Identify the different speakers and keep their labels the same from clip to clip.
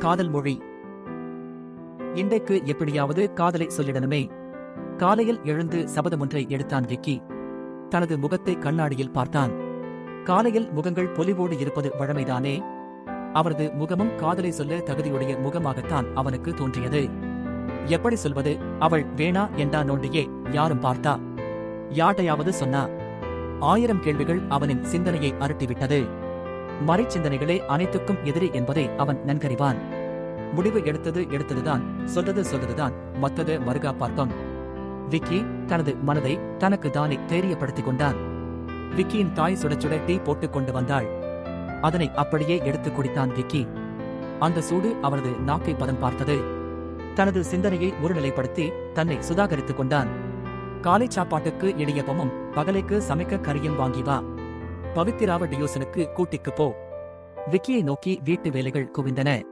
Speaker 1: காதல் மொழி. இன்றைக்கு எப்படியாவது காதலை சொல்லிடணுமே. காலையில் எழுந்து சபதமொன்றை எடுத்தான் விக்கி. தனது முகத்தை கண்ணாடியில் பார்த்தான். காலையில் முகங்கள் பொலிவோடு இருப்பது வழமைதானே? அவரது முகமும் காதலை சொல்ல தகுதியுடைய முகமாகத்தான் அவனுக்கு தோன்றியது. எப்படி சொல்வது? அவள் வேணா என்றா நோண்டியே யாரும் பார்த்தா. யாட்டையாவது சொன்னா. ஆயிரம் கேள்விகள் அவனின் சிந்தனையை அரட்டிவிட்டது. மறைச்சிந்தனைகளே அனைத்துக்கும் எதிரி என்பதை அவன் நன்கறிவான். முடிவு எடுத்தது எடுத்ததுதான் சொல்றது சொல்றதுதான் மத்தது மறுகா பார்த்தோம். விக்கி தனது மனதை தனக்கு தானே தைரியப்படுத்திக் கொண்டான் விக்கியின் தாய் சுட சுட டீ போட்டுக் கொண்டு வந்தாள். அதனை அப்படியே எடுத்துக் குடித்தான் விக்கி. அந்த சூடு அவனது நாக்கை பதம் பார்த்தது. தனது சிந்தனையை ஒருநிலைப்படுத்தி தன்னை சுதாகரித்துக் கொண்டான். காலை சாப்பாட்டுக்கு இடியப்பமும் பகலைக்கு சமைக்க கரியும் வாங்கி வா. பவித்திராவ டியோசனுக்கு கூட்டிக்கு போ. விக்கியை நோக்கி வீட்டு வேலைகள் குவிந்தன.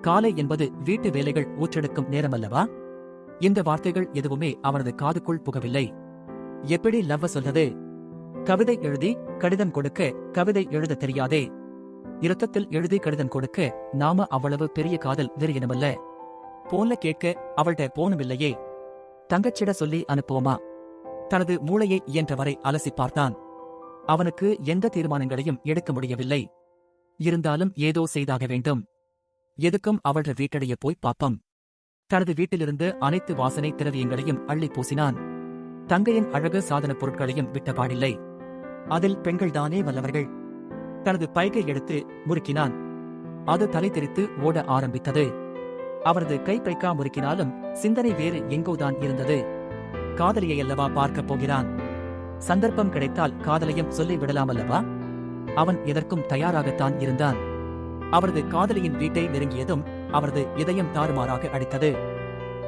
Speaker 1: காலை என்பது வீட்டு வேலைகள் ஊற்றெடுக்கும் நேரமல்லவா? இந்த வார்த்தைகள் எதுவுமே அவனது காதுக்குள் புகவில்லை. எப்படி லவ்வ சொன்னது? கவிதை எழுதி கடிதம் கொடுக்க கவிதை எழுத தெரியாதே. இரத்தத்தில் எழுதி கடிதம் கொடுக்க நாம அவ்வளவு பெரிய காதல் வெறியனமல்ல போன்ல கேட்க அவள்கிட்ட போனுமில்லையே. தங்கச்சிட சொல்லி அனுப்புவோமா? தனது மூளையை இயன்றவரை அலசி பார்த்தான். அவனுக்கு எந்த தீர்மானங்களையும் எடுக்க முடியவில்லை. இருந்தாலும் ஏதோ செய்தாக வேண்டும். எதுக்கும் அவள வீட்டடைய போய் பாப்பம். தனது வீட்டிலிருந்து அனைத்து வாசனை திரவியங்களையும் அள்ளி பூசினான். தங்கையின் அழகு சாதனப் பொருட்களையும் விட்டபாடில்லை அதில் பெண்கள்தானே வல்லவர்கள். தனது பைகை எடுத்து முறுக்கினான். அது தலை தெரித்து ஓட ஆரம்பித்தது. அவரது கை பைக்கா முறுக்கினாலும் சிந்தனை வேறு எங்கோதான் இருந்தது. காதலியை அல்லவா பார்க்கப் போகிறான். சந்தர்ப்பம் கிடைத்தால் காதலையும் சொல்லி விடலாமல்லவா அவன் எதற்கும் தயாராகத்தான் இருந்தான். அவரது காதலியின் வீட்டை நெருங்கியதும் அவரது இதயம் தாறுமாறாக அடித்தது.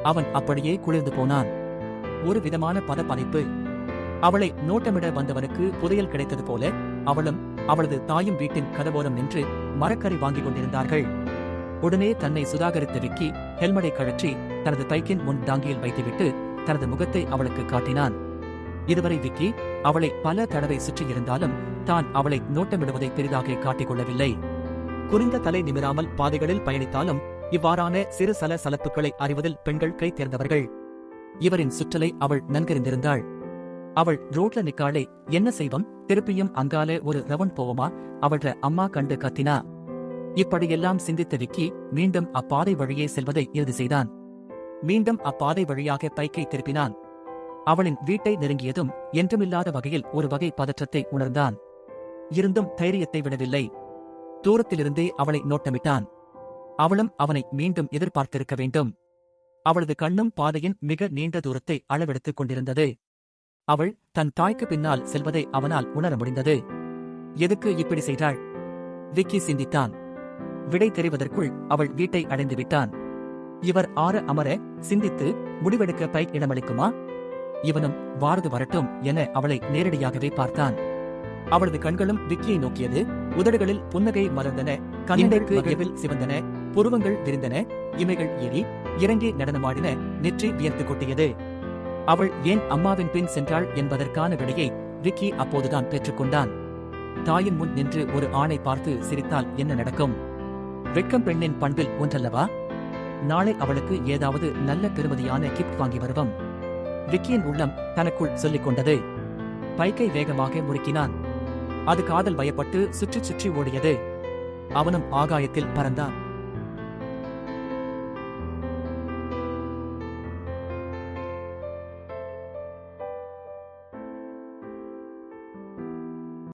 Speaker 1: அவன் அப்படியே குளிர்ந்து போனான். ஒரு விதமான பதப்பதைப்பு அவளை நோட்டமிட வந்தவனுக்கு புதையல் கிடைத்தது போல அவளும் அவளது தாயும் வீட்டின் கதவோரம் நின்று மரக்கறி வாங்கிக் கொண்டிருந்தார்கள். உடனே தன்னை சுதாகரித்த விக்கி ஹெல்மெட்டை கழற்றி தனது பைக்கின் முன் தாங்கியில் வைத்துவிட்டு தனது முகத்தை அவளுக்கு காட்டினான். இதுவரை விக்கி அவளை பல தடவை சுற்றியிருந்தாலும் தான் அவளை நோட்டமிடுவதை பெரிதாக காட்டிக் கொள்ளவில்லை. குறிந்த தலை நிமிராமல் பாதைகளில் பயணித்தாலும் இவ்வாறான சிறு சல சலப்புகளை அறிவதில் பெண்கள் கை தேர்ந்தவர்கள். இவரின் சுற்றலை அவள் நன்கறிந்திருந்தாள். அவள் ரோட்ல நிக்காளே என்ன செய்வம்? திருப்பியும் அங்காலே ஒரு ரவன் போவோமா? அவள்ற அம்மா கண்டு கத்தினா. இப்படியெல்லாம் சிந்தித்த விக்கி மீண்டும் அப்பாதை வழியே செல்வதை இறுதி செய்தான். மீண்டும் அப்பாதை வழியாக பைக்கை திருப்பினான். அவளின் வீட்டை நெருங்கியதும் என்றுமில்லாத வகையில் ஒரு வகை பதற்றத்தை உணர்ந்தான். இருந்தும் தைரியத்தை விடவில்லை. தூரத்திலிருந்தே அவளை நோட்டமிட்டான். அவளும் அவனை மீண்டும் எதிர்பார்த்திருக்க வேண்டும். அவளது கண்ணும் பாதையின் மிக நீண்ட தூரத்தை அளவெடுத்துக் கொண்டிருந்தது. அவள் தன் தாய்க்கு பின்னால் செல்வதை அவனால் உணர முடிந்தது. எதுக்கு இப்படி செய்தாள்? விக்கி சிந்தித்தான். விடை தெரிவதற்குள் அவள் வீட்டை அடைந்து விட்டான். இவர் ஆற அமர சிந்தித்து முடிவெடுக்க பைக் இடமளிக்குமா? இவனும் வாரது வரட்டும் என அவளை நேரடியாகவே பார்த்தான். அவளது கண்களும் விக்கியை நோக்கியது. உதடுகளில் புன்னகை மலர்ந்தன. கண்ணைக்கு எவில் சிவந்தன. புருவங்கள் விரிந்தன. இமைகள் ஏறி இறங்கி நடனமாடின. நெற்றி வியர்த்து கொட்டியது. அவள் ஏன் அம்மாவின் பின் சென்றாள் என்பதற்கான விடையை விக்கி அப்போதுதான் பெற்றுக்கொண்டான் தாயின் முன் நின்று ஒரு ஆணை பார்த்து சிரித்தால் என்ன நடக்கும்? வெட்கம் பெண்ணின் பண்பில் ஒன்றல்லவா? நாளை அவளுக்கு ஏதாவது நல்ல பெறுமதியான கிஃப்ட் வாங்கி வருவோம். விக்கியின் உள்ளம் தனக்குள் சொல்லிக் கொண்டது பைக்கை வேகமாக முறுக்கினான். அது காதல் பயப்பட்டு சுற்றி சுற்றி ஓடியது. அவனும் ஆகாயத்தில் பறந்தான்.